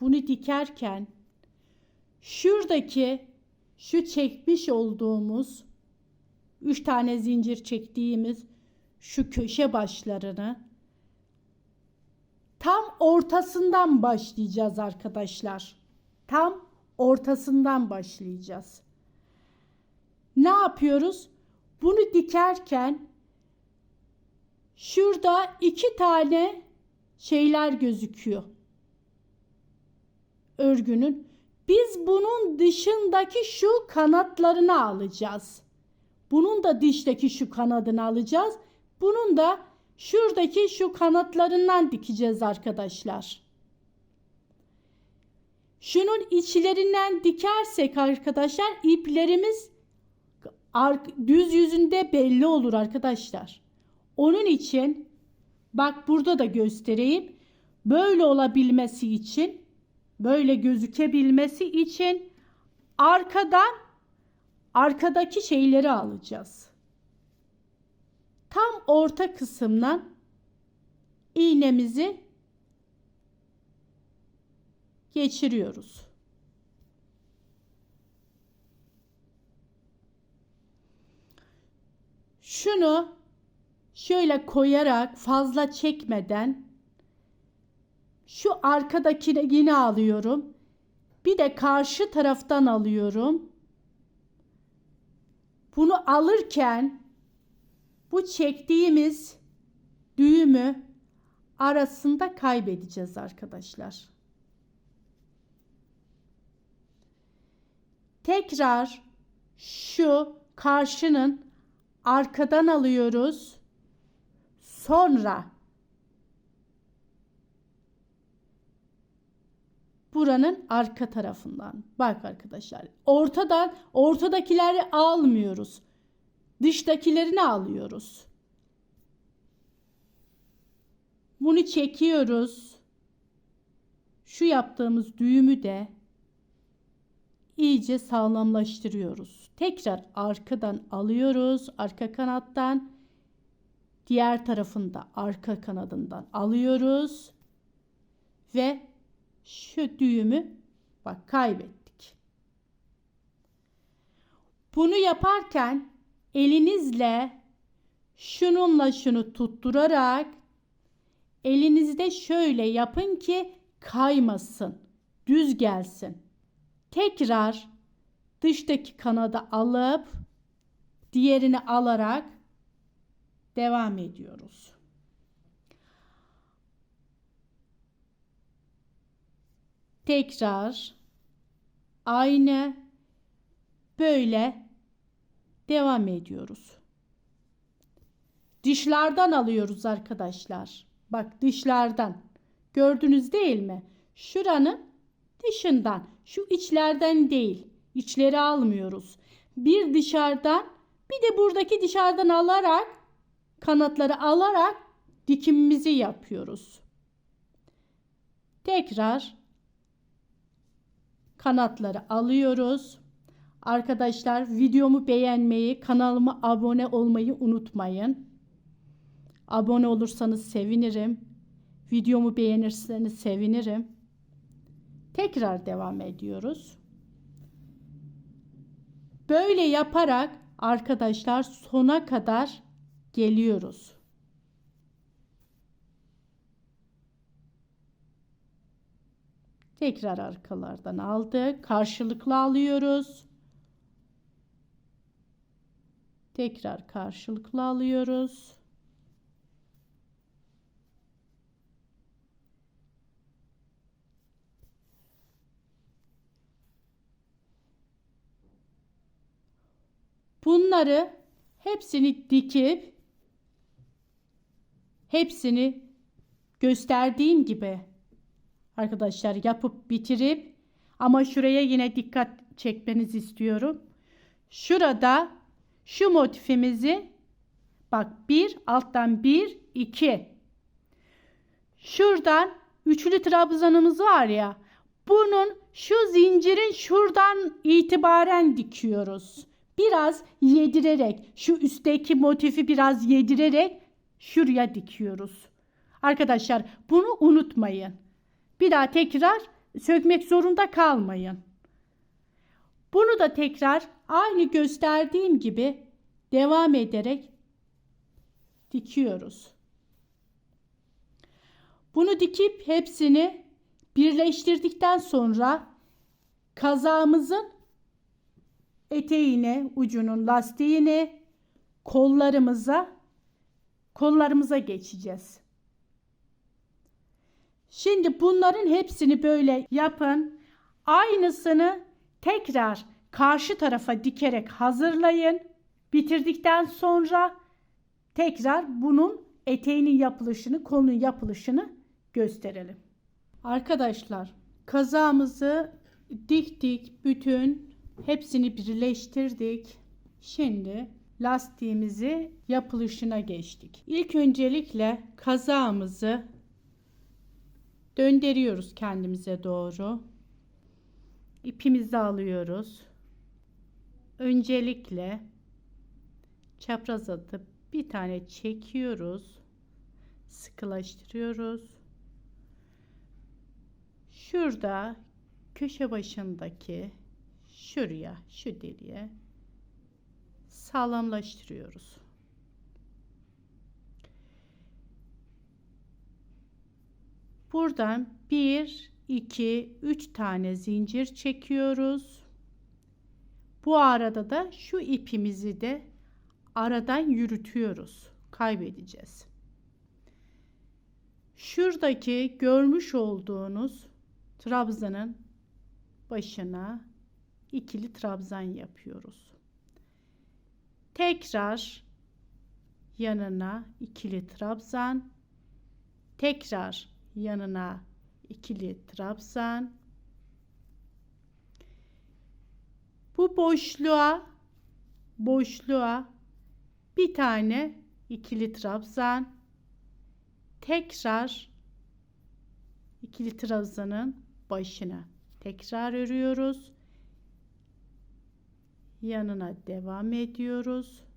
bunu dikerken şuradaki şu çekmiş olduğumuz üç tane zincir çektiğimiz şu köşe başlarını tam ortasından başlayacağız arkadaşlar. Tam ortasından başlayacağız. Ne yapıyoruz? Bunu dikerken şurada iki tane şeyler gözüküyor. Örgünün. Biz bunun dışındaki şu kanatlarını alacağız. Bunun da dişteki şu kanadını alacağız. Bunun da şuradaki şu kanatlarından dikeceğiz arkadaşlar. Şunun içlerinden dikersek arkadaşlar iplerimiz düz yüzünde belli olur arkadaşlar. Onun için bak burada da göstereyim. Böyle olabilmesi için böyle gözükebilmesi için arkadan arkadaki şeyleri alacağız. Tam orta kısımdan iğnemizi geçiriyoruz. Şunu şöyle koyarak fazla çekmeden şu arkadakine yine alıyorum. Bir de karşı taraftan alıyorum. Bunu alırken bu çektiğimiz düğümü arasında kaybedeceğiz arkadaşlar. Tekrar şu karşının arkadan alıyoruz. Sonra buranın arka tarafından. Bak arkadaşlar. Ortadan ortadakileri almıyoruz. Dıştakilerini alıyoruz. Bunu çekiyoruz. Şu yaptığımız düğümü de iyice sağlamlaştırıyoruz. Tekrar arkadan alıyoruz. Arka kanattan diğer tarafında arka kanadından alıyoruz ve şu düğümü bak kaybettik. Bunu yaparken elinizle şununla şunu tutturarak elinizde şöyle yapın ki kaymasın, düz gelsin. Tekrar dıştaki kanadı alıp diğerini alarak devam ediyoruz. Tekrar aynı böyle devam ediyoruz. Dışlardan alıyoruz arkadaşlar. Bak dışlardan. Gördünüz değil mi? Şuranın dışından. Şu içlerden değil. İçleri almıyoruz. Bir dışarıdan bir de buradaki dışarıdan alarak kanatları alarak dikimimizi yapıyoruz. Tekrar kanatları alıyoruz. Arkadaşlar videomu beğenmeyi, kanalıma abone olmayı unutmayın. Abone olursanız sevinirim. Videomu beğenirseniz sevinirim. Tekrar devam ediyoruz. Böyle yaparak arkadaşlar sona kadar geliyoruz. Tekrar arkalardan aldık. Karşılıklı alıyoruz. Tekrar karşılıklı alıyoruz. Bunları hepsini dikip hepsini gösterdiğim gibi arkadaşlar yapıp bitirip ama şuraya yine dikkat çekmenizi istiyorum. Şurada şu motifimizi bak bir alttan bir iki şuradan üçlü trabzanımız var ya bunun şu zincirin şuradan itibaren dikiyoruz biraz yedirerek şu üstteki motifi biraz yedirerek şuraya dikiyoruz. Arkadaşlar bunu unutmayın. Bir daha tekrar sökmek zorunda kalmayın. Bunu da tekrar aynı gösterdiğim gibi devam ederek dikiyoruz. Bunu dikip hepsini birleştirdikten sonra kazağımızın eteğine, ucunun lastiğini kollarımıza kollarımıza geçeceğiz. Şimdi bunların hepsini böyle yapın. Aynısını tekrar karşı tarafa dikerek hazırlayın. Bitirdikten sonra tekrar bunun eteğinin yapılışını, kolunun yapılışını gösterelim. Arkadaşlar kazağımızı diktik, bütün hepsini birleştirdik. Şimdi lastiğimizi yapılışına geçtik. İlk öncelikle kazağımızı döndürüyoruz kendimize doğru. İpimizi alıyoruz. Öncelikle çapraz atıp bir tane çekiyoruz. Sıkılaştırıyoruz. Şurada köşe başındaki şuraya, şu deliğe sağlamlaştırıyoruz. Buradan 1 2 3 tane zincir çekiyoruz. Bu arada da şu ipimizi de aradan yürütüyoruz. Kaybedeceğiz. Şuradaki görmüş olduğunuz trabzanın başına ikili trabzan yapıyoruz. Tekrar yanına ikili trabzan, tekrar yanına ikili trabzan. Bu boşluğa boşluğa bir tane ikili trabzan tekrar ikili trabzanın başına tekrar örüyoruz. Yanına devam ediyoruz.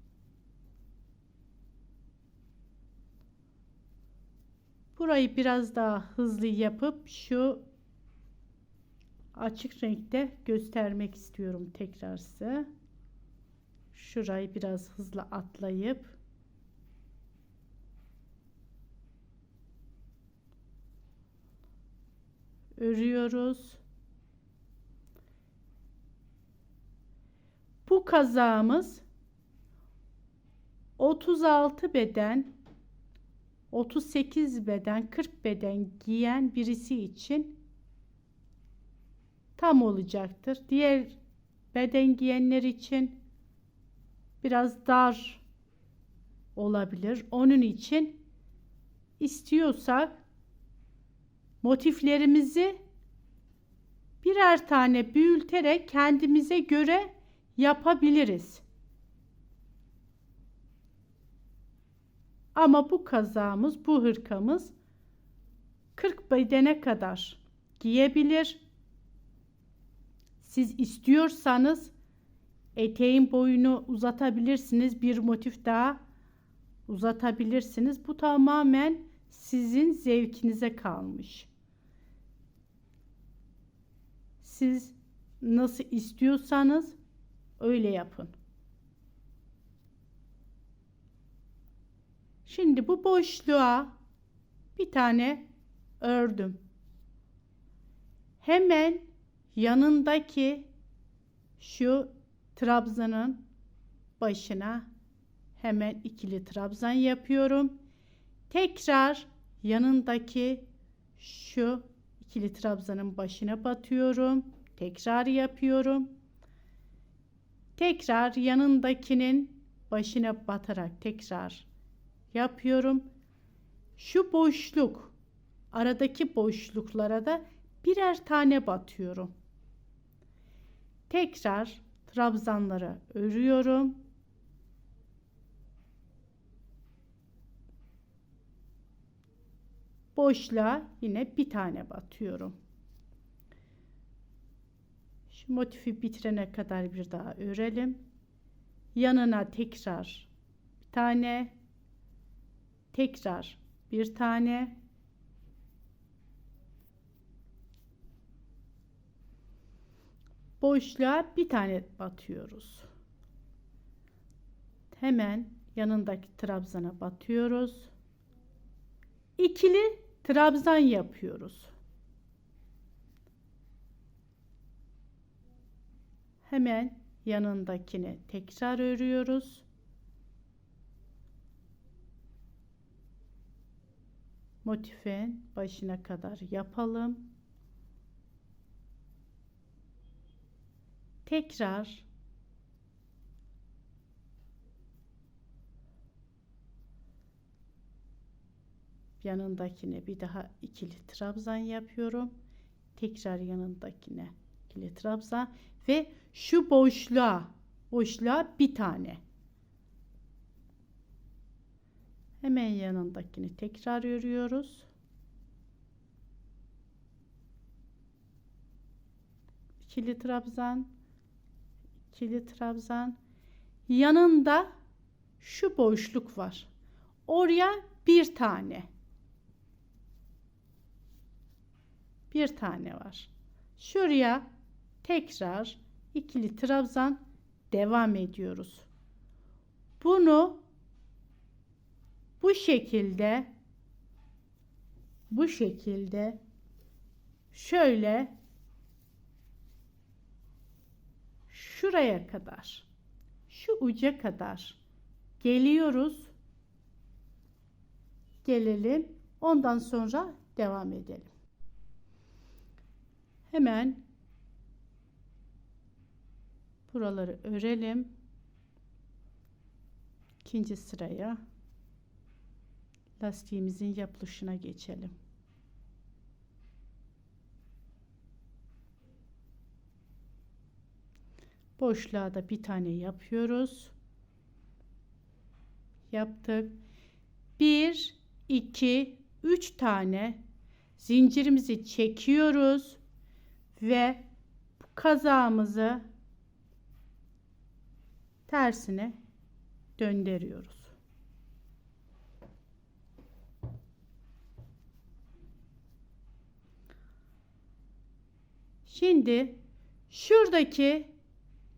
Burayı biraz daha hızlı yapıp şu açık renkte göstermek istiyorum tekrar size. Şurayı biraz hızlı atlayıp örüyoruz. Bu kazağımız 36 beden 38 beden 40 beden giyen birisi için tam olacaktır. Diğer beden giyenler için biraz dar olabilir. Onun için istiyorsak motiflerimizi birer tane büyüterek kendimize göre yapabiliriz. Ama bu kazağımız, bu hırkamız 40 bedene kadar giyebilir. Siz istiyorsanız eteğin boyunu uzatabilirsiniz. Bir motif daha uzatabilirsiniz. Bu tamamen sizin zevkinize kalmış. Siz nasıl istiyorsanız öyle yapın. Şimdi bu boşluğa bir tane ördüm. Hemen yanındaki şu trabzanın başına hemen ikili trabzan yapıyorum. Tekrar yanındaki şu ikili trabzanın başına batıyorum. Tekrar yapıyorum. Tekrar yanındakinin başına batarak tekrar yapıyorum. Şu boşluk aradaki boşluklara da birer tane batıyorum. Tekrar trabzanları örüyorum. Boşluğa yine bir tane batıyorum. Şu motifi bitirene kadar bir daha örelim. Yanına tekrar bir tane tekrar bir tane boşluğa bir tane batıyoruz. Hemen yanındaki trabzana batıyoruz. İkili trabzan yapıyoruz. Hemen yanındakine tekrar örüyoruz. Motifin başına kadar yapalım. Tekrar yanındakine bir daha ikili trabzan yapıyorum. Tekrar yanındakine ikili trabzan ve şu boşluğa boşluğa bir tane. Hemen yanındakini tekrar örüyoruz. İkili trabzan, ikili trabzan. Yanında şu boşluk var. Oraya bir tane. Bir tane var. Şuraya tekrar ikili trabzan devam ediyoruz. Bunu bu şekilde bu şekilde şöyle şuraya kadar şu uca kadar geliyoruz. Gelelim. Ondan sonra devam edelim. Hemen buraları örelim. İkinci sıraya lastiğimizin yapılışına geçelim. Boşluğa da bir tane yapıyoruz. Yaptık. 1 2 3 tane zincirimizi çekiyoruz ve kazağımızı tersine döndürüyoruz. Şimdi şuradaki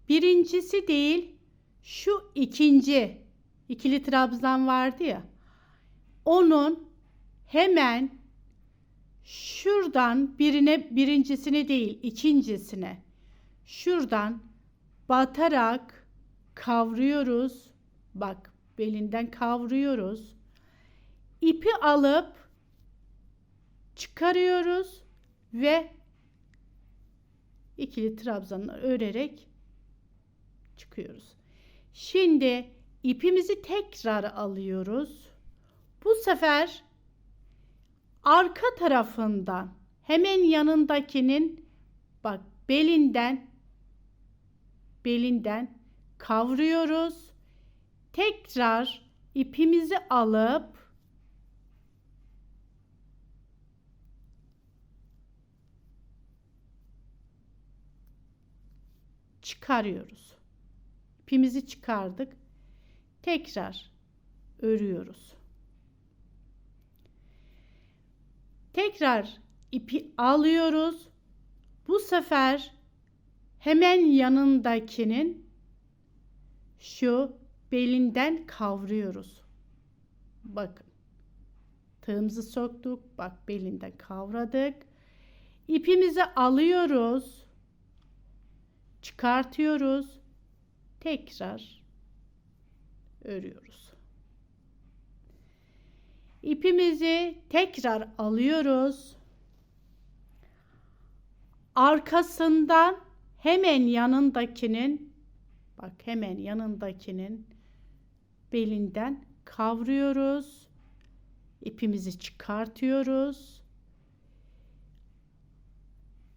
birincisi değil şu ikinci ikili trabzan vardı ya onun hemen şuradan birine birincisini değil ikincisine şuradan batarak kavruyoruz. Bak belinden kavruyoruz. İpi alıp çıkarıyoruz ve ikili trabzanla örerek çıkıyoruz. Şimdi ipimizi tekrar alıyoruz. Bu sefer arka tarafından hemen yanındakinin bak belinden belinden kavruyoruz. Tekrar ipimizi alıp çıkarıyoruz. İpimizi çıkardık. Tekrar örüyoruz. Tekrar ipi alıyoruz. Bu sefer hemen yanındakinin şu belinden kavruyoruz. Bakın. Tığımızı soktuk. Bak belinden kavradık. İpimizi alıyoruz. Çıkartıyoruz. Tekrar örüyoruz. İpimizi tekrar alıyoruz. Arkasından hemen yanındakinin bak hemen yanındakinin belinden kavruyoruz. İpimizi çıkartıyoruz.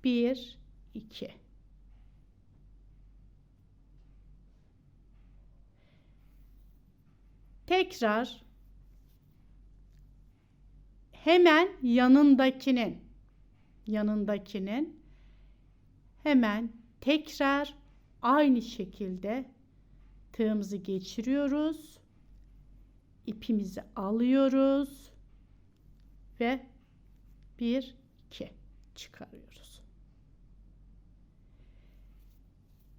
Bir, iki. Tekrar hemen yanındakinin yanındakinin hemen tekrar aynı şekilde tığımızı geçiriyoruz. ipimizi alıyoruz ve bir iki çıkarıyoruz.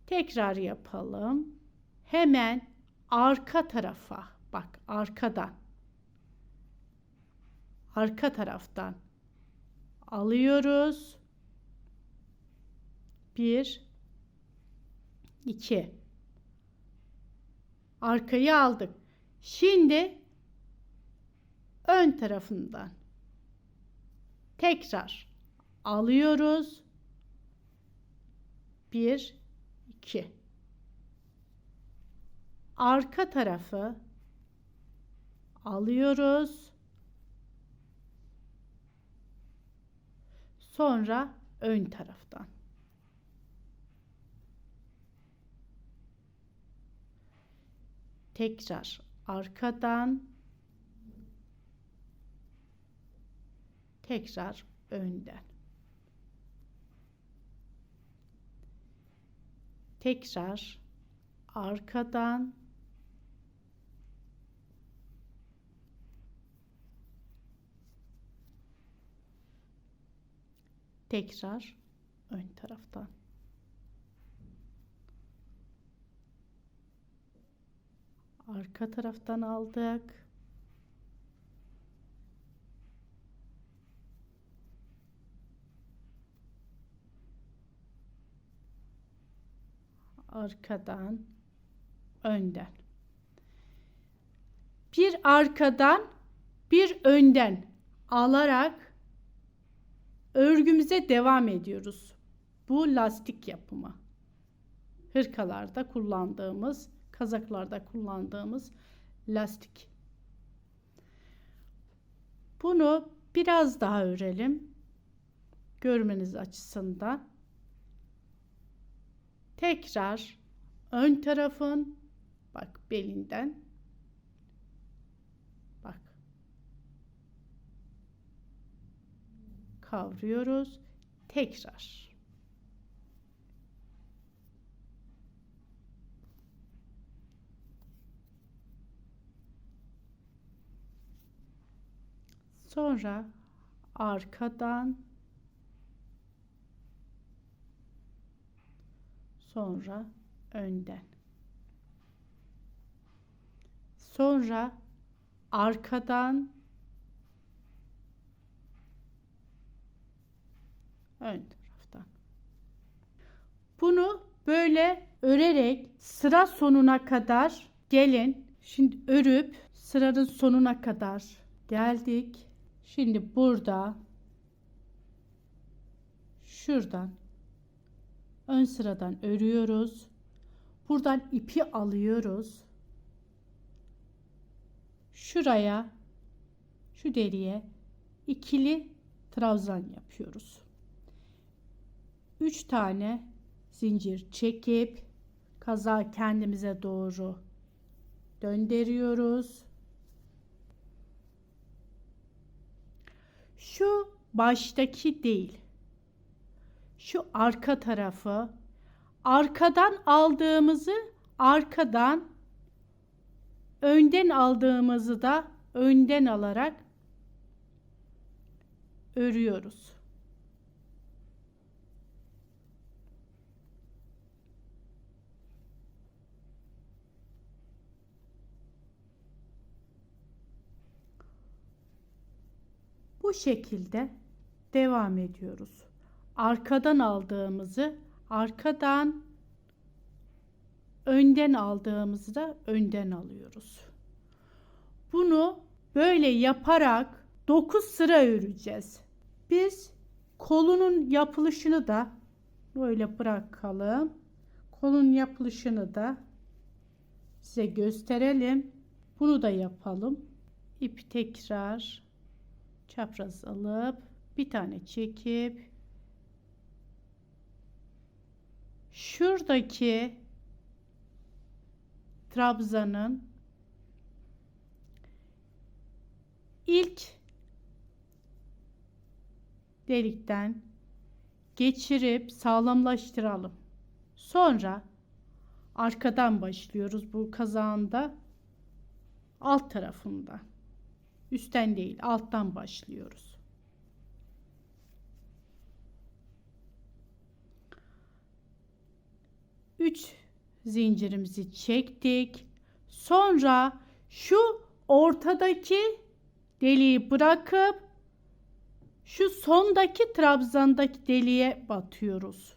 Tekrar yapalım. Hemen arka tarafa bak arkadan. Arka taraftan alıyoruz. Bir, iki. Arkayı aldık. Şimdi ön tarafından tekrar alıyoruz. Bir, iki. Arka tarafı alıyoruz. Sonra ön taraftan. Tekrar arkadan tekrar önden. Tekrar arkadan tekrar ön taraftan. Arka taraftan aldık. Arkadan önden. Bir arkadan bir önden alarak örgümüze devam ediyoruz. Bu lastik yapımı. Hırkalarda kullandığımız, kazaklarda kullandığımız lastik. Bunu biraz daha örelim. Görmeniz açısından. Tekrar ön tarafın bak belinden bak kavruyoruz. Tekrar Sonra arkadan sonra önden. Sonra arkadan ön taraftan. Bunu böyle örerek sıra sonuna kadar gelin. Şimdi örüp sıranın sonuna kadar geldik. Şimdi burada şuradan ön sıradan örüyoruz. Buradan ipi alıyoruz. Şuraya şu deriye ikili trabzan yapıyoruz. 3 tane zincir çekip kaza kendimize doğru döndürüyoruz. Şu baştaki değil. Şu arka tarafı arkadan aldığımızı arkadan önden aldığımızı da önden alarak örüyoruz. Bu şekilde devam ediyoruz. Arkadan aldığımızı arkadan önden aldığımızı da önden alıyoruz. Bunu böyle yaparak 9 sıra öreceğiz. Biz kolunun yapılışını da böyle bırakalım. Kolun yapılışını da size gösterelim. Bunu da yapalım. İpi tekrar çapraz alıp bir tane çekip şuradaki trabzanın ilk delikten geçirip sağlamlaştıralım. Sonra arkadan başlıyoruz bu kazağında alt tarafında. Üstten değil, alttan başlıyoruz. 3 zincirimizi çektik. Sonra şu ortadaki deliği bırakıp şu sondaki trabzandaki deliğe batıyoruz.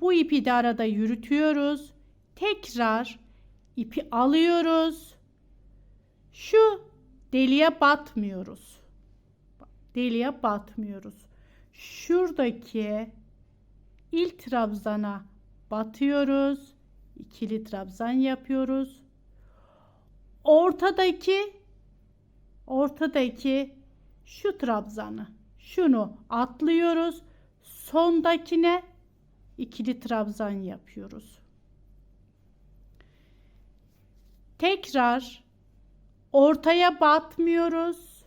Bu ipi de arada yürütüyoruz. Tekrar ipi alıyoruz. Şu deliğe batmıyoruz. Deliğe batmıyoruz. Şuradaki ilk trabzana batıyoruz. İkili trabzan yapıyoruz. Ortadaki ortadaki şu trabzanı şunu atlıyoruz. Sondakine ikili trabzan yapıyoruz. Tekrar ortaya batmıyoruz.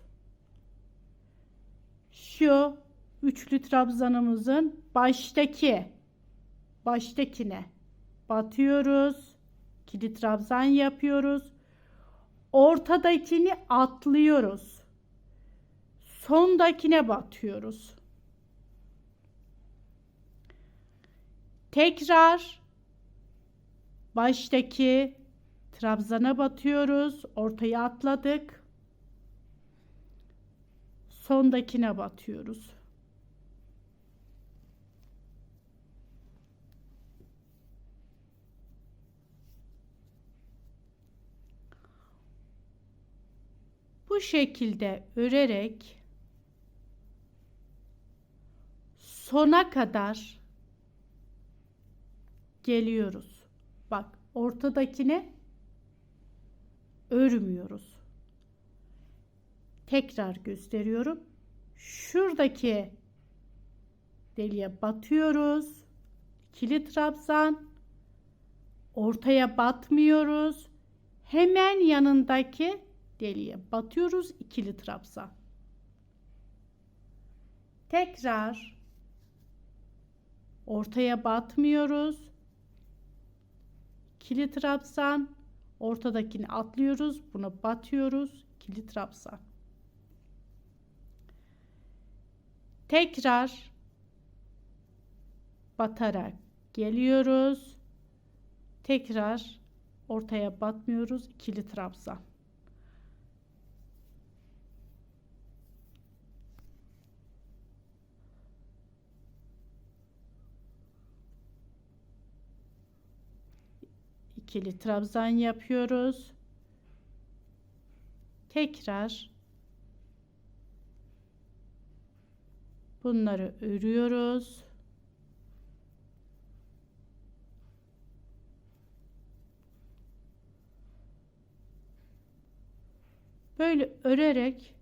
Şu üçlü trabzanımızın baştaki baştakine batıyoruz. İkili trabzan yapıyoruz. Ortadakini atlıyoruz. Sondakine batıyoruz. Tekrar baştaki trabzana batıyoruz. Ortaya atladık. Sondakine batıyoruz. Bu şekilde örerek sona kadar geliyoruz. Bak ortadakine örmüyoruz. Tekrar gösteriyorum. Şuradaki deliğe batıyoruz. İkili trabzan. Ortaya batmıyoruz. Hemen yanındaki deliğe batıyoruz. ikili trabzan. Tekrar ortaya batmıyoruz. İkili trabzan. Ortadakini atlıyoruz. Buna batıyoruz. İkili trabzan. Tekrar batarak geliyoruz. Tekrar ortaya batmıyoruz. İkili trabzan. İkili trabzan yapıyoruz. Tekrar bunları örüyoruz. Böyle örerek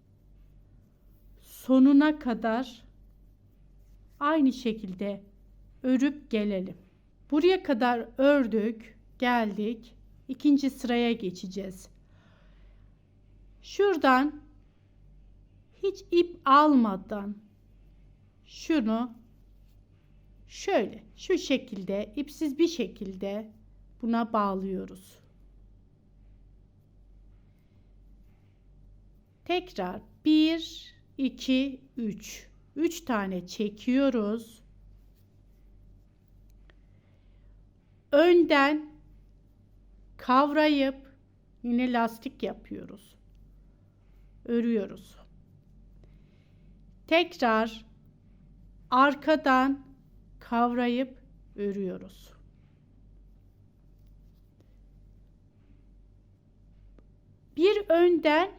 sonuna kadar aynı şekilde örüp gelelim. Buraya kadar ördük geldik. İkinci sıraya geçeceğiz. Şuradan hiç ip almadan şunu şöyle şu şekilde ipsiz bir şekilde buna bağlıyoruz. Tekrar 1 2 3 3 tane çekiyoruz. Önden kavrayıp yine lastik yapıyoruz. Örüyoruz. Tekrar arkadan kavrayıp örüyoruz. Bir önden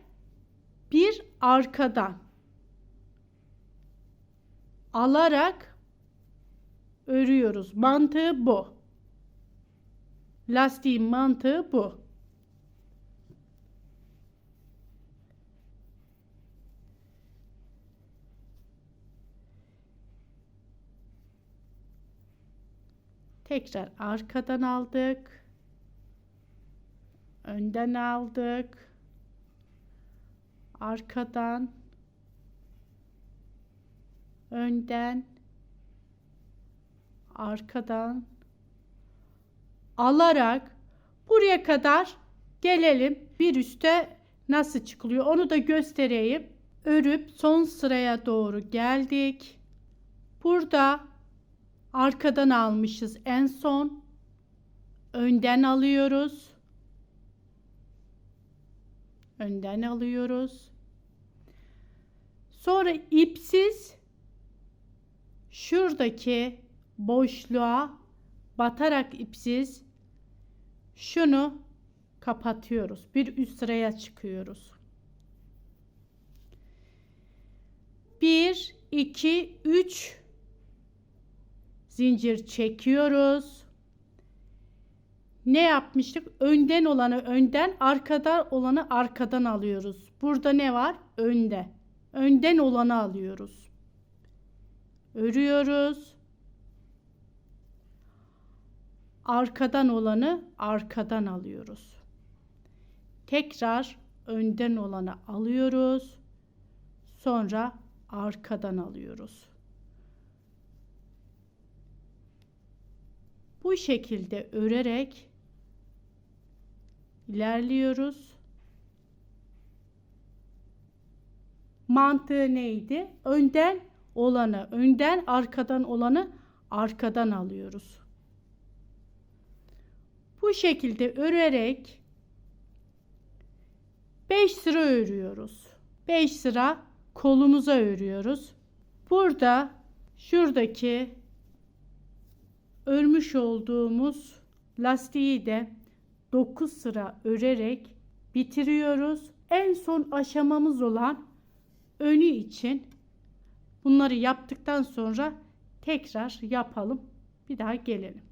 bir arkadan alarak örüyoruz. Mantığı bu. Lastiğin mantığı bu. Tekrar arkadan aldık. Önden aldık. Arkadan önden arkadan alarak buraya kadar gelelim. Bir üste nasıl çıkılıyor onu da göstereyim. Örüp son sıraya doğru geldik. Burada Arkadan almışız en son. Önden alıyoruz. Önden alıyoruz. Sonra ipsiz şuradaki boşluğa batarak ipsiz şunu kapatıyoruz. Bir üst sıraya çıkıyoruz. 1 2 3 zincir çekiyoruz. Ne yapmıştık? Önden olanı önden, arkada olanı arkadan alıyoruz. Burada ne var? Önde. Önden olanı alıyoruz. Örüyoruz. Arkadan olanı arkadan alıyoruz. Tekrar önden olanı alıyoruz. Sonra arkadan alıyoruz. Bu şekilde örerek ilerliyoruz. Mantığı neydi? Önden olanı önden, arkadan olanı arkadan alıyoruz. Bu şekilde örerek 5 sıra örüyoruz. 5 sıra kolumuza örüyoruz. Burada şuradaki örmüş olduğumuz lastiği de 9 sıra örerek bitiriyoruz. En son aşamamız olan önü için bunları yaptıktan sonra tekrar yapalım. Bir daha gelelim.